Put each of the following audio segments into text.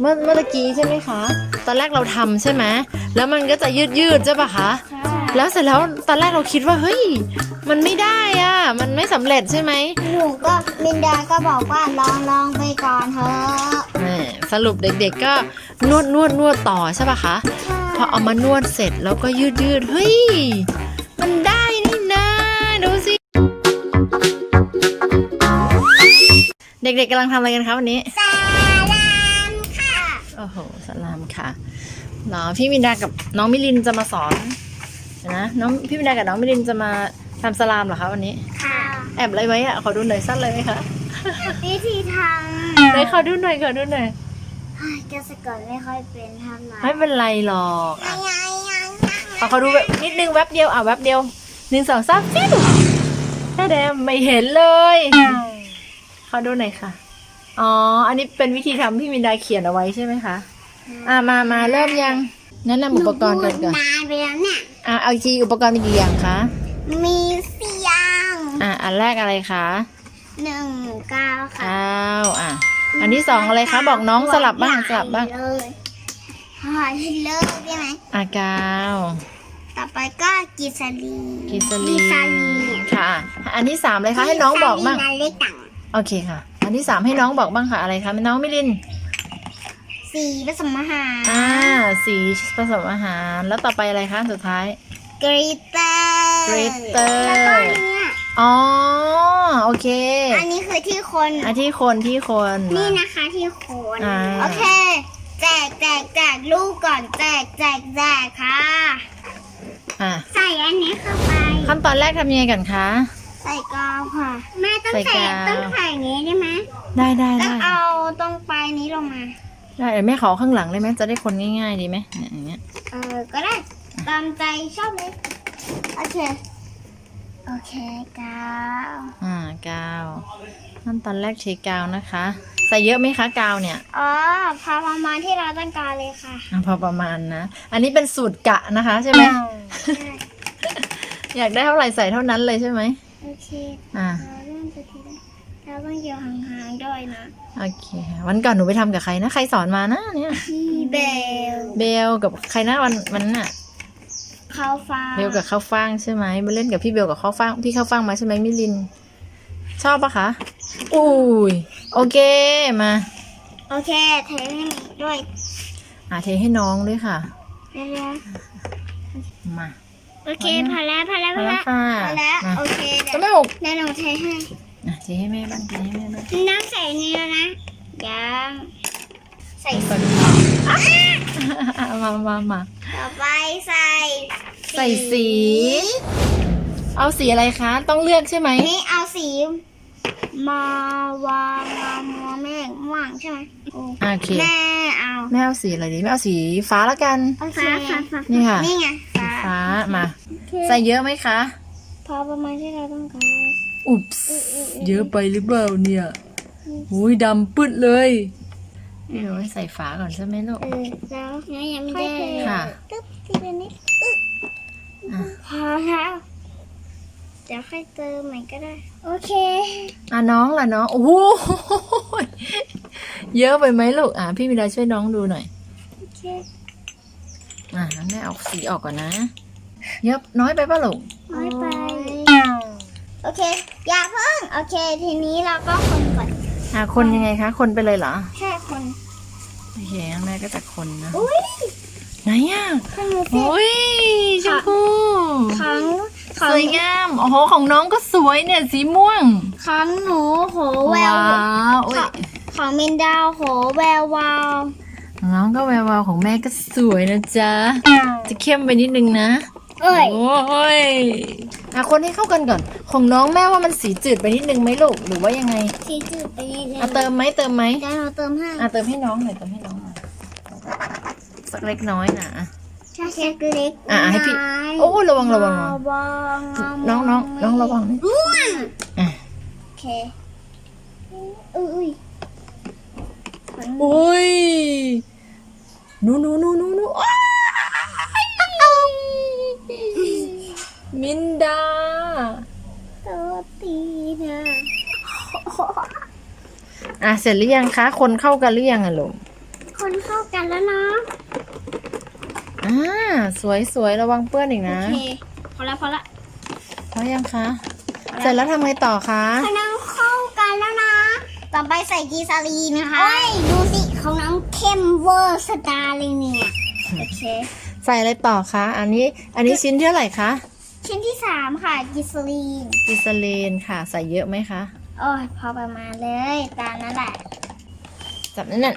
เมื่อเมื่อตะกี้ใช่ไหมคะ ตอนแรกเราทำใช่ไหมแล้วมันก็จะยืดยืดๆใช่ปะคะ แล้วเสร็จแล้วตอนแรกเราคิดว่าเฮ้ย มันไม่ได้อะ มันไม่สำเร็จใช่ไหมหนูก็มินดาก็บอกว่าลองลองไปก่อนเถอะแหมสรุปเด็กๆก็นวดนวดนวดต่อใช่ปะคะ พอเอามานวดเสร็จแล้วก็ยืดยืดๆเฮ้ย มันได้นี่นะดูสิ เด็กๆกำลังทำอะไรกันคะวันนี้สาลามค่ะ โอ้โหสลามค่ะเนาะพี่มินดากับน้องมิลินจะมาสอนเดี๋ยวนะน้องพี่มินดากับน้องมิลินจะมาทำสลามเหรอคะวันนี้ ค่ะ แอบอะไรไว้อะขอดูหน่อยสั้นเลยไหมคะวิธีทไหนขอดูหน่อยขอดูหน่อยำจะสะกดไม่ค่อยเป็นทำไมไม่เป็นไรหรอกยัอะงไงยังเอาขอดูแบบนิดนึงแวบเดียวอะแวบเดียวหนึ่งสองสามฟิวแค่แดมไม่เห็นเลย ขอดูหน่อยค่ะ อ๋อ อันนี้เป็นวิธีทำพี่มินดาเขียนเอาไว้ใช่ไหมคะ อะมามาเริ่มยังแนะนำอุปกรณ์ก่อนก่อนนานไปแล้วเนี่ย อะเอาจีอุปกรณ์มีกี่อย่างคะ มีสี่อย่างอะอันแรกอะไรคะ หนึ่งเก้าค่ะอ้าว อะ อันที่สองอะไรคะ บอกน้องสลับบ้างสลับบ้าง เลยหอยเลิกใช่ไหมอากาว ต่อไปก็กิสลีกิสลีกิสลีค่ะ อันที่สามเลยคะให้น้องบอกบ้างกิสลีนาเล็กตังโอเคค่ะอั นที่สามให้น้องบอกบ้างค่ะอะไรคะน้องมิลิน สีผสมอาหารอ่า สีผสมอาหารแล้วต่อไปอะไรคะสุดท้ายกริตเตอร์ glitter แล้วก็อันเนี้ยอ๋อโอเค อันนี้คือที่คนอันที่คนที่คนนี่นะคะที่คนอ่า โอเค แจกแจกแจกลูกก่อนแจกแจกแจกค่ะ อะใส่อันนี้เข้าไปขั้นตอนแรกทำยังไงกันคะ ใส่กาวค่ะ แม่ต้องใส่ใส่กาว ต้องใส่อย่างนี้ได้ไหมได้ได้แล้ได้วเอาตรงปลายนี้ลงมา ได้เดี๋ยวแม่ขอข้างหลังได้ไหมจะได้คนง่ายๆดีไหมเนี่ยอย่างเงี้ยเออ ก็ได้ ตามใจชอบเลย โอเค โอเคกาวอ่ากาวขั้นตอนแรกใช้กาวนะคะ ใส่เยอะไหมคะกาวเนี่ย อ๋อ พอประมาณที่เราต้องการเลยค่ะอะพอประมาณนะ อันนี้เป็นสูตรกะนะคะใช่ไหมอยากได้เท่าไหร่ใส่เท่านั้นเลยใช่ไหม โอเคอ่าเราเริ่มจะทีละเราต้องอยู่ห่างๆด้วยนะโอเควันก่อนหนูไปทำกับใครนะใครสอนมานะเนี่ยพี่เบลเบลกับใครนะวันวันนั้นน่ะเขาฟ้าเบลกับข้าวฟ่างใช่ไหมไปเล่นกับพี่เบลกับข้าวฟ่างพี่ข้าวฟ่างมาใช่ไหมมิลิน ชอบปะคะอุ้ยโอเคมา โอเคเทให้หนูด้วยอ่าเทให้น้องด้วยค่ะเร็วมาๆ โอเคพอแล้วพอแล้วพอแล้วค่ะพอแล้วมาโอเคจะเดี๋ยวไม่หกเดี๋ยวหนูเทให้อะเทให้แม่บ้างเทให้แม่บ้างน้ำใส่นี่แล้วนะยังใส่ก่อนอะมามามาต่อไปใส่ ใส่สี เอาสีอะไรคะ ต้องเลือกใช่ไหมนี่เอาสี มาวางงามัวเมฆม่วงใช่ไหมโอ้อะโอเคแม่เอาแม่เอาสีอะไรดีแม่เอาสีฟ้าแล้วกัน โอเคฟ้าฟ้านี่ค่ะ นี่ไงฟ้าฟ้ามา ใส่เยอะไหมคะ พอประมาณที่เราต้องการอุ๊บเยอะไปหรือเปล่าเนี่ยหุยดำปึ๊ดเลยเดี๋ยวใส่ฝาก่อนใช่ไหมลูกเออแล้วงั้นยังไม่ได้ค่ะตึ๊บทีละนิดอะพอแล้วเดี๋ยวค่อยเติมใหม่ก็ได้ โอเคอะน้องล่ะน้องโอ้โหเยอะไปไหมลูกอะพี่มิดาช่วยน้องดูหน่อยโอเคอะงั้นแม่เอาสีออกก่อนนะ เยอะน้อยไปป่ะลูกไม่ไปโอเค อย่าเพิ่งโอเค ทีนี้เราก็คนก่อนอะคนยังไงคะ คนไปเลยเหรอแค่คนโอเคงั้นแม่ก็จะคนนะอุ้ยไหนอะข้างในเส้นโอ้ยชมพูครั้งค สรั้งวยงาม โอ้โห ของน้องก็สวยเนี่ย สีม่วงครั้งหนูโหแวว้าววอุ๊ยของมินดาวโหแวววาวของน้องก็แวววาวของแม่ก็สวยนะจ๊ะ จะเข้มไปนิดนึงนะ เอ้ยโอ้ยอะคนให้เข้ากันก่อน ของน้องแม่ว่ามันสีจืดไปนิดนึงไหมลูก หรือว่ายังไงสีจืดไปนิดนึงอะเติมไหมเติมไหมเดี๋ยวเราเติมให้อะเติมให้น้องหน่อยเติมให้น้องหน่อยสักเล็กน้อยนะอะ ชาเช็คเล็กอะให้พี่น้อยโอ้ระวังระวังระวังระวังน้องน้องน้องระวังนะม่วงอะโอเคอุ้ยอุ้ยหนูหนูหนูหนูหนูอ้ายมินดาตัวตีนะอะเสร็จหรือยังคะ คนเข้ากันหรือยังอะลูกคนเข้ากันแล้วเนาะ อ่าสวยสวยระวังเปื้อนอีกโอนะเค พอละพอละพอยังคะ เสร็จแล้วทำไงต่อคะเขาน้องเข้ากันแล้วนะ ต่อไปใส่กีซาลีนนะคะเฮ้ยดูสิเขาน้องเข้มเวอร์สตาร์เลยเนี่ย โอเค ใส่อะไรต่อคะ อันนี้ อันนี้ชิ้นที่เท่าไหร่คะ ชิ้นที่สามค่ะกีซาลีนกิซาเลนค่ะ ใส่เยอะไหมคะ โอ้ยพอประมาณเลย ตามนั้นแหละ จับแน่น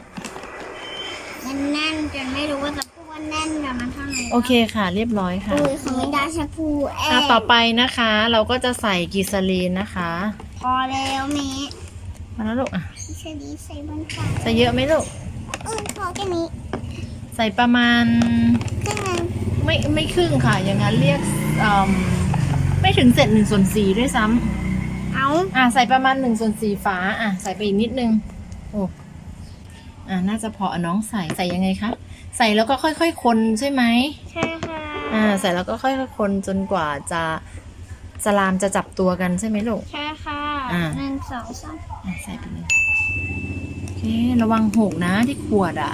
มันแน่นจนไม่รู้ว่าจะพูดว่า แน่นกับมันเท่าไหร่ๆโอเคค่ะ เรียบร้อยค่ะอุ้ยของไม่ได้ชะพูแออะบต่อไปนะคะ เราก็จะใส่กิซาลีนนะคะพอแล้วเมะมาแล้วลูกอะกีซาลีนใส่บนฝาใส่เยอะไหมลูกเออพอแค่นี้ใส่ประมาณ ครึ่งหนึงไม่ไม่ครึ่งค่ะ อย่างนั้นเรียกเอิ่มไม่ถึงเศษหนึ่งส่วนสี่ด้วยซ้ำเอาอะใส่ประมาณหนึ่งส่วนสี่ฝาอะใส่ไปอีกนิดนึงโอ้อะน่าจะพออะน้องใส่ใส่ยังไงคะ ใส่แล้วก็ค่อยๆคนใช่ไหมใช่ค่ะอ่าใส่แล้วก็ค่อยๆคนจนกว่าจะสลามจะจับตัวกันใช่ไหมลูก ใช่ค่ะอ่า หนึ่งสองสามอะใส่ไปเลยโอเคระวังหกนะที่ขวดอะ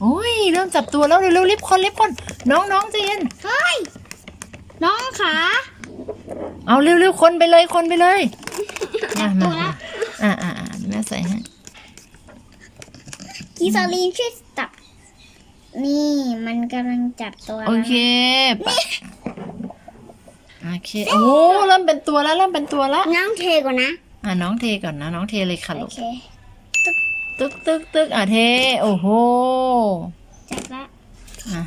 โอ้ยเริ่มจับตัวแล้วเร็วๆรีบคนรีบคนน้องน้องใจเย็นเฮ้ย น้องขาเอาเร็วๆคนไปเลยคนไปเลยมาตัมาวละอ่าอ่าอ่าแม่ใส่ให้กีซาลีนช่วยจับ นี่มันกำลังจับตัวโอแล้วเคปะโอเค โอ้เริ่มเป็นตัวแล้วเริ่มเป็นตัวแล้วน้องเทก่อนนะ อะน้องเทก่อนนะ น้องเทเลยค่ะโอลูกเค ตึกตึกตึกอะเท โอ้โหจับละอะ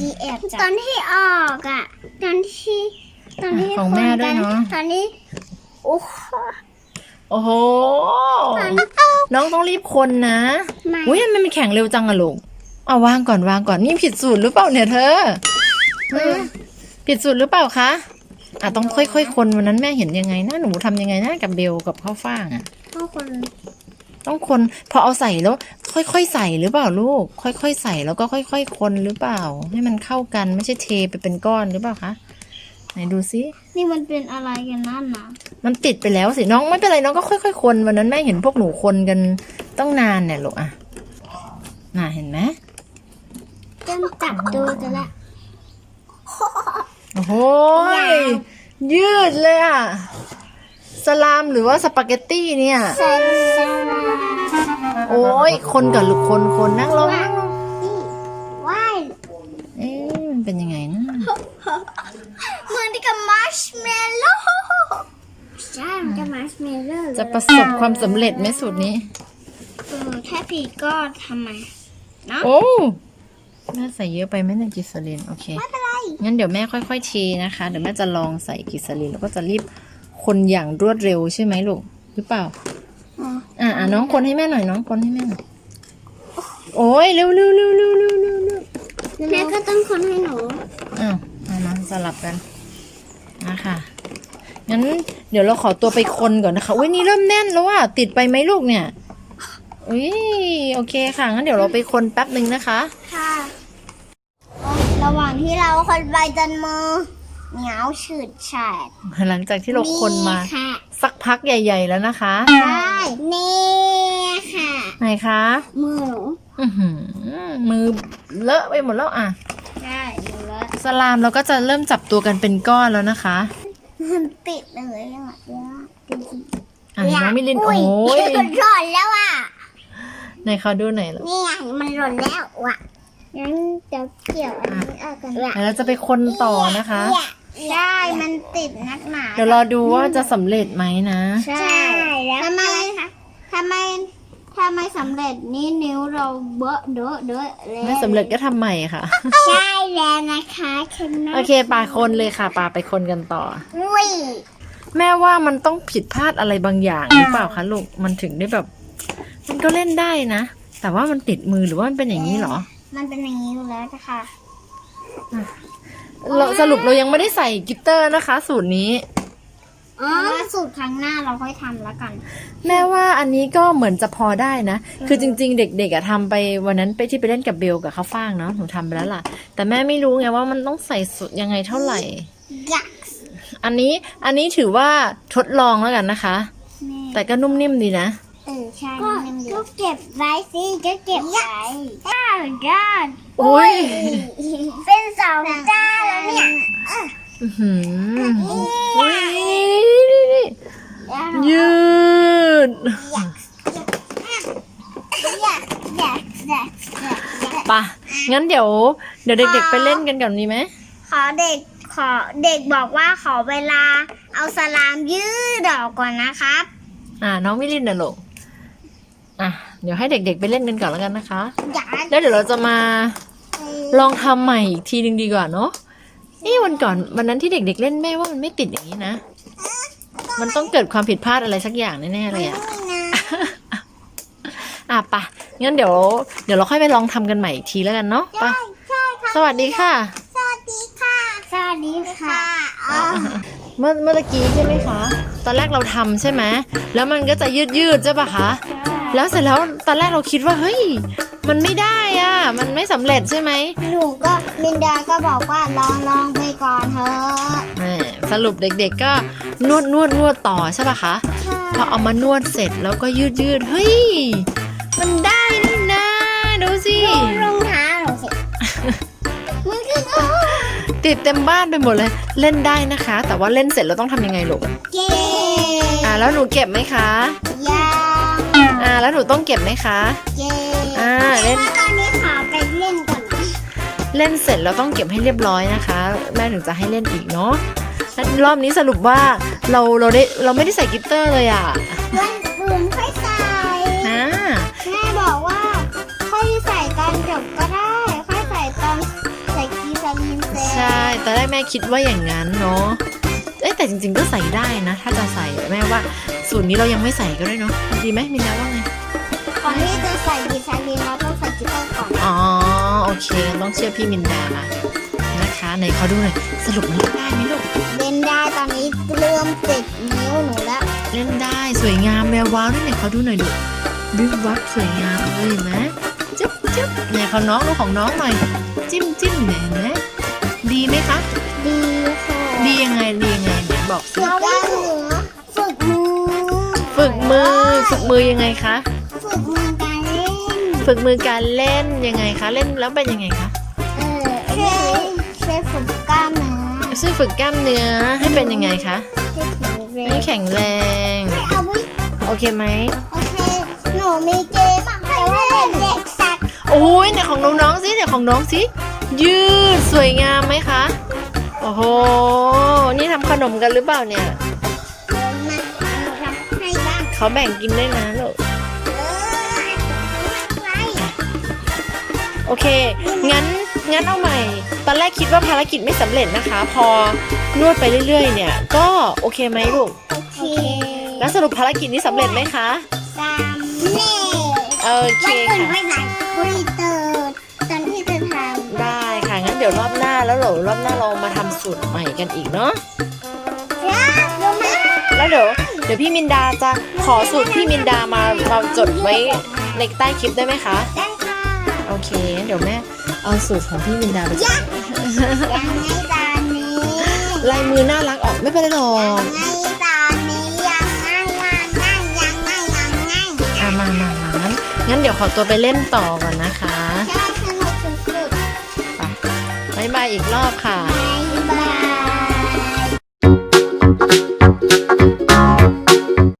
มีแอบจับตอนที่ออกอะ ตอนที่ตอนที่ของแม่ด้วยเนอะ ตอนนี้โอ้โหโอ้โห ตอนน้องต้องรีบคนนะ ไม่อุ้ยมันไม่แข็งเร็วจังอะลูก เอาวางก่อนวางก่อนนี่ผิดสูตรหรือเปล่าเนี่ยเธออืมผิดสูตรหรือเปล่าคะอะต้องค่อยๆคนวันนั้นแม่เห็นยังไงนะหนูทำยังไงนะกับเบลกับข้าวฟ่างอะพ่อคน ต้องคน พอเอาใส่แล้ว ค่อยๆใส่หรือเปล่าลูก ค่อยๆใส่แล้วก็ค่อย ๆ คนหรือเปล่า ให้มันเข้ากันไม่ใช่เทไปเป็นก้อนหรือเปล่าคะไหนดูซินี่มันเป็นอะไรกันนั่นนะมันติดไปแล้วสิน้องไม่เป็นไรน้องก็ค่อยๆคนวันนั้นแม่เห็นพวกหนูคนกันต้องนานเนี่ยลูกอะน่าเห็นไหม เริ่มจับตัวกันละโอ้โหยาวยืดเลยอะ สลามหรือว่าสปาเกตตี้เนี่ยใส่ซาลาโอ้ย คนกับลูกคนคนนั่งลงนั่งลงนี่ว้ายเอ๊ะมันเป็นยังไงนะเหมือนกับมาร์ชเมลโล่ใช่มันจะมาร์ชเมลโล่จะประสบความสำเร็จไหมสูตรนี้เออถ้าผิดก็ทำไมเนาะโอ้ แม่ใส่เยอะไปไหมเนี่ยกิสลินโอเค ไม่เป็นไร งั้นเดี๋ยวแม่ค่อยๆเทนะคะ เดี๋ยวแม่จะลองใส่กิสลินแล้วก็จะรีบคนอย่างรวดเร็วใช่ไหมลูก หรือเปล่า อ๋ออะอะน้องคนให้แม่หน่อยน้องคนให้แม่หน่อย โอ้ยเร็วเร็วเร็วเร็วเร็วเร็วเร็วแม่ก็ต้องคนให้หนู อ้าวเอามาสลับกันนะคะงั้นเดี๋ยวเราขอตัวไปคนก่อนนะคะอุ้ยนี่เริ่มแน่นแล้วว่ะติดไปไหมลูกเนี่ยอุ้ยโอเคค่ะงั้นเดี๋ยวเราไปคนแป๊บหนึ่งนะคะ ค่ะระหว่าง ที่เราคนใบจนมือเหนียวฉืดฉาดหลังจากที่เราคนมา ค่ะสักพักใหญ่ ๆ แล้วนะคะ ใช่นี่ค่ะ ไหนคะ มือหนูอื้อหือมือเลอะไปหมดแล้วอะ ใช่หนูแล้วสลามเราก็จะเริ่มจับตัวกันเป็นก้อนแล้วนะคะ มันติดเลยอะเดี๋ยวจริงอะน้องมิลินๆโอ้ยมันหล่นแล้วอะไหนเขาดูหน่อยลูกนี่ไงมันหล่นแล้วอะ งั้นเดี๋ยวเกี่ยวอันนี้เอากันเดี๋ยวเราจะไปคนต่อนะคะ ใช่มันติดนักหนาเดี๋ยวรอดูว่าจะสำเร็จไหมนะ ใช่แล้วทำไมทำไมทำไมสำเร็จนี่นิ้วเราเบอะเดอะเดอะเลยไม่สำเร็จก็ทำใหม่ค่ะ ใช่แล้วนะคะคุณโอเคปาคนเลยค่ะปาไปคนกันต่ออุ้ยแม่ว่ามันต้องผิดพลาดอะไรบางอย่างหรือเปล่าคะลูกมันถึงได้แบบ มันก็เล่นได้นะ แต่ว่ามันติดมือหรือว่ามันเป็นอย่างนี้เหรอ มันเป็นอย่างนี้อยู่แล้วจ้ะค่ะ เราสรุปเรายังไม่ได้ใส่กลิตเตอร์นะคะ สูตรนี้ อ๋อสูตรครั้งหน้าเราค่อยทำแล้วกัน แม่ว่าอันนี้ก็เหมือนจะพอได้นะ คือจริง ๆ เด็กๆอะทำไปวันนั้นไปที่ไปเล่นกับเบลกับข้าวฟ่างเนาะหนูทำไปแล้วล่ะ แต่แม่ไม่รู้ไงว่ามันต้องใส่สุดยังไงเท่าไหร่ยักษ์อันนี้อันนี้ถือว่าทดลองแล้วกันนะคะ แม่ แต่ก็นุ่มนิ่มดีนะแเออใช่ก็ก็เก็บไว้สิก็เก็บไว้ก้าวก้าวโอ้ยเป็นสองก้าวแล้วเนี่ยอื้อหือโอ้ยยืด อยากอยากอยากอยากอยากปะงั้นเดี๋ยว เดี๋ยวเด็กๆไปเล่นกันก่อนดีไหม ขอเด็กขอเด็กบอกว่าขอเวลาเอาสลามยืดออกก่อนนะครับ อ่า น้องมิลินนะลูก อะ เดี๋ยวให้เด็กๆไปเล่นกันก่อนแล้วกันนะคะ อยากแล้วเดี๋ยวเราจะมาลองทำใหม่อีกทีหนึ่งดีกว่าเนาะนี่วันก่อนวันนั้นที่เด็ก ๆ เล่นแม่ว่ามันไม่ติดอย่างนี้นะ มันต้องเกิดความผิดพลาดอะไรสักอย่างแน่ๆเลยอะไม่นะอะปะงั้นเดี๋ยว เดี๋ยวเราค่อยไปลองทำกันใหม่อีกทีแล้วกันเนาะไปะใช่ค่ะ สวัสดีค่ะ สวัสดีค่ะ สวัสดีค่ะอ๋อเมื่อเมื่อตะกี้ใช่ไหมคะ ตอนแรกเราทำใช่ไหมแล้วมันก็จะยืดยืดๆใช่ปะคะ แล้วเสร็จแล้วตอนแรกเราคิดว่าเฮ้ย มันไม่ได้อะ มันไม่สำเร็จใช่ไหมหนูก็ลินดาก็บอกว่าลองลองไปก่อนเถอะแหม่สรุปเด็กๆก็นวดนวดนวดต่อใช่ปะคะพอเอามานวดเสร็จแล้วก็ยืดยืดเฮ้ย มันได้นี่นะ ดูสิรองเท้าหนูสิมันคือติดเต็มบ้านไปหมดเลย เล่นได้นะคะ แต่ว่าเล่นเสร็จเราต้องทำยังไงลูกเกอ่าแล้วหนูเก็บไหมคะยาง อ่าแล้วหนูต้องเก็บไหมคะเกอ่าเล่น ตอนนี้ขอไปเล่นก่อนนะเล่นเสร็จเราต้องเก็บให้เรียบร้อยนะคะ แม่ถึงจะให้เล่นอีกเนาะแล้วรอบนี้สรุปว่าเราเราได้เราไม่ได้ใส่กลิตเตอร์เลยอะวันอื่นค่อยใส่อ่าแม่บอกว่าค่อยใส่ตอนจบก็ได้ ค่อยใส่ตอนใส่กีซาลินเซใช่ตอนแรกแม่คิดว่าอย่างนั้นเนาะเอ้ย แต่จริง ๆ ก็ใส่ได้นะ ถ้าจะใส่แม่ว่าสูตรนี้เรายังไม่ใส่ก็ได้เนาะดีไหมมินดาว่าไงก่อนที่จะใส่กีซาลินเราต้องใส่กีเตอร์ก่อนอ๋อโอเคต้องเชื่อพี่มินดานะคะไหนขอดูหน่อยสรุปมันเล่นได้ไหมลูกเล่นได้ตอนนี้เริ่มติดนิ้วหนูแล้วเล่นได้สวยงามแวววาวด้วยไหนขอดูหน่อยดูวิบวับสวยงามเลยเห็นไหมจึ๊บจึ๊บไหนของน้องดูของน้องหน่อยจิ้มจิ้มเนี่ยเห็นไมือยังไงคะ ฝึกมือการเล่น ฝึกมือการเล่นยังไงคะ เล่นแล้วเป็นยังไงคะ เออช่วยช่วยฝึกกล้ามเนื้อช่วยฝึกกล้ามเนื้อให้เป็นยังไงคะช่วยแข็งแรให้งแข็งแรง เอาไว้โอเคไหมโอเค หนูมีเกมอะแต่ว่าเป็นเด็กสัตว์โอ้ยเนี่ยของน้องๆสิเนี่ยของน้องสิ ยืดสวยงามไหมคะ โอ้โห นี่ทำขนมกันหรือเปล่าเนี่ย เขาแบ่งกินได้วยนะลูกเออไปโอเค งั้น งั้นเอาใหม่ ตอนแรกคิดว่าภารกิจไม่สำเร็จนะคะ พอนวดไปเรื่อย ๆ เนี่ย ก็โอเคไหมลูก โอเคแล้วสรุปภารกิจนี้สำเร็จไหมคะตามแม่โอเควันอื่นค่ะไปไหนคุยเตอร์ตอนที่จะทำได้ค่ะ งั้นเดี๋ยวรอบหน้าแล้วเดี๋ยวรอบหน้าเรามาทำสูตรใหม่กันอีกเนาะ ครับรู้ไหม แล้วเดี๋ยวเดี๋ยวพี่มินดาจะขอสูตรพี่มินดามาเราจดไว้ในใต้คลิปได้ไหมคะได้ค่ะโอเคงั้นเดี๋ยวแม่เอาสูตรของพี่มินดาไปจดยังไงตอนนี้ลายมือน่ารักออกไม่เป็นไรหรอยักงไงตอนนี้ยังไงยังไงยังไงยังไงอะมามามางั้นงั้นเดี๋ยวขอตัวไปเล่นต่อก่อนนะคะใช่สนุกสุดบายบายอีกรอบค่ะๆไหน